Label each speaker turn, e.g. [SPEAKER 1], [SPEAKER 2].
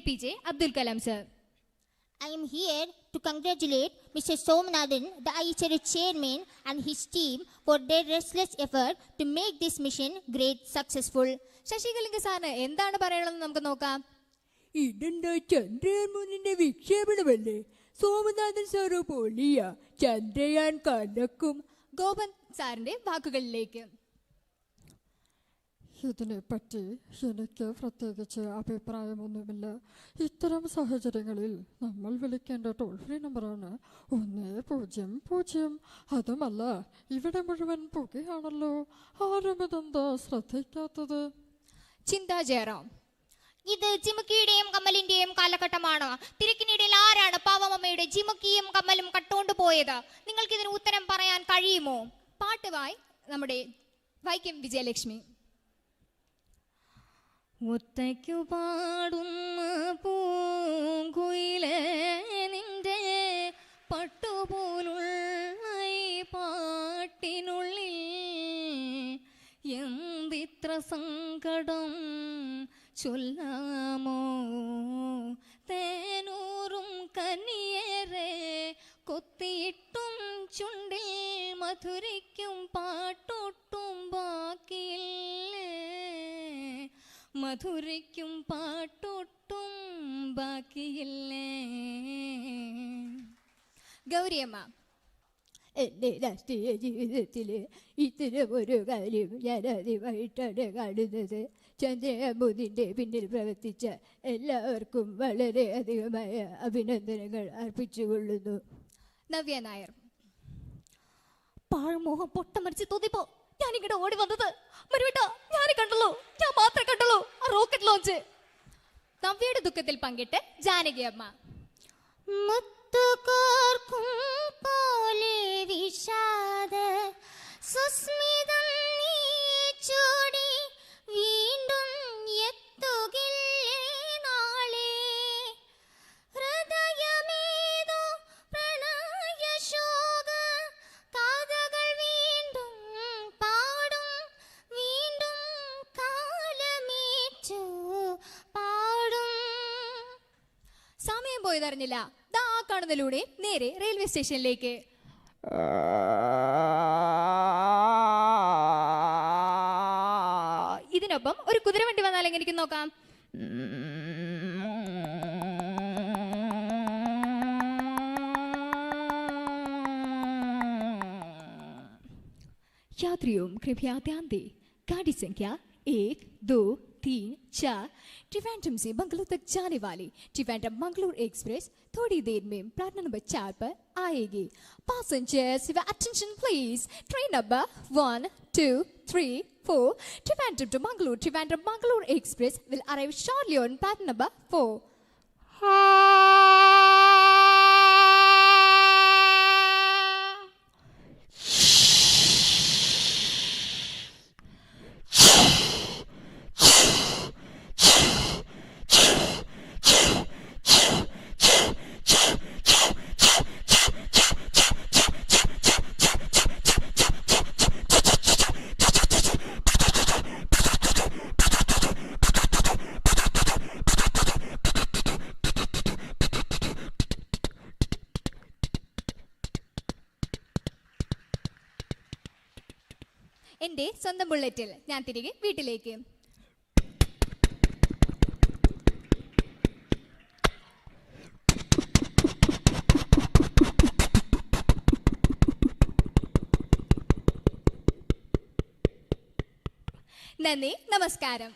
[SPEAKER 1] APJ Abdul Kalam sir.
[SPEAKER 2] I am here to congratulate Mr. Somnathan, the IHRA chairman and his team for their restless effort to make this mission great successful.
[SPEAKER 1] Sasi Kalinga സാറിന് എന്താണ് പറയാനുള്ളതെന്ന് നമുക്ക് നോക്കാം
[SPEAKER 3] ഇതെന്താ ചന്ദ്രയാൻ മൂന്നിന്റെ വിക്ഷേപണമല്ലേ Somanathan sir പൊളിയ ചന്ദ്രയാൻ കലക്കും
[SPEAKER 1] ഗോപൻ സാറിന്റെ വാക്കുകളിലേക്ക്
[SPEAKER 4] ഇതിനെപ്പറ്റി എനിക്ക് പ്രത്യേകിച്ച് അഭിപ്രായമൊന്നുമില്ല. ഇത്തരം സാഹചര്യങ്ങളിൽ നമ്മൾ വിളിക്കേണ്ട ടോൾ ഫ്രീ നമ്പറാണ് ഒന്ന് പൂജ്യം പൂജ്യം. അതുമല്ല ഇവിടെ മുഴുവൻ പുകയാണല്ലോ. ആരും ഇതെന്താ ശ്രദ്ധിക്കാത്തത്?
[SPEAKER 1] ചിന്താ ജയറാം.
[SPEAKER 2] ഇത് ജിമുക്കിയുടെയും കമ്മലിന്റെയും കാലഘട്ടമാണ്. തിരക്കിനിടയിൽ ആരാണ് പാവമമ്മയുടെ ജിമുക്കിയും കമ്മലും കട്ടുകൊണ്ട് പോയത്? നിങ്ങൾക്ക് ഇതിന് ഉത്തരം പറയാൻ കഴിയുമോ?
[SPEAKER 1] പാട്ടുവായി നമ്മുടെ വൈക്കം വിജയലക്ഷ്മി.
[SPEAKER 5] ഒറ്റയ്ക്കു പാടുന്ന പൂങ്കുയിലെ നിന്റെ പട്ടുപോലുള്ള പാട്ടിനുള്ളിൽ എന്തിത്ര സങ്കടം ചൊല്ലാമോ? തേനൂറും കനിയേറെ കൊത്തിയിട്ടും ചുണ്ടിൽ മധുരയ്ക്കും പാട്ടൊട്ടും മധുരയ്ക്കും പാട്ടൊട്ടും ബാക്കിയില്ലേ?
[SPEAKER 1] ഗൗരിയമ്മ
[SPEAKER 3] എന്റെ രാഷ്ട്രീയ ജീവിതത്തിൽ ഇത്തരം ഒരു കാര്യം ഞാൻ ആദ്യമായിട്ടാണ് കാണുന്നത്. ചന്ദ്രബോധിന്റെ പിന്നിൽ പ്രവർത്തിച്ച എല്ലാവർക്കും വളരെ അധികമായ അഭിനന്ദനങ്ങൾ അർപ്പിച്ചുകൊള്ളുന്നു.
[SPEAKER 1] നവ്യ നായർ.
[SPEAKER 5] പാഴ്മോഹം പൊട്ടമറിച്ച് തോന്നിപ്പോ ഞാൻ ഓടി വന്നത്. മരുവേട്ടാ ഞാൻ കണ്ടല്ലോ ഞാൻ മാത്രമേ കണ്ടല്ലോ ആ റോക്കറ്റ് ലോഞ്ച്
[SPEAKER 1] നവ്യയുടെ ദുഃഖത്തിൽ പങ്കിട്ട് ജാനകി അമ്മ.
[SPEAKER 2] മുത്തുകോർക്കും പോലെ വിഷാദ സുസ്മിതം
[SPEAKER 1] സമയം പോയതറിഞ്ഞില്ല ദാ ആ കാണുന്നതിലൂടെ നേരെ റെയിൽവേ സ്റ്റേഷനിലേക്ക് ഇതിനൊപ്പം ഒരു കുതിരവണ്ടി വന്നാൽ എങ്ങനെ ഇരിക്കും നോക്കാം यात्रियों कृपया ध्यान दें गाड़ी संख्या एक दो तीन, चार। ट्रिवेंटम से बंगलुरु तक जाने वाली ट्रिवेंटम मंगलुरु एक्सप्रेस थोड़ी देर में प्लेटफॉर्म नंबर चार पर आएगी। Passengers attention please train number one two three four Trivandrum to Mangaluru Trivandrum Mangaluru express will arrive shortly on platform number four എന്റെ സ്വന്തം ബുള്ളറ്റിൽ ഞാൻ തിരികെ വീട്ടിലേക്ക്. നന്ദി നമസ്കാരം.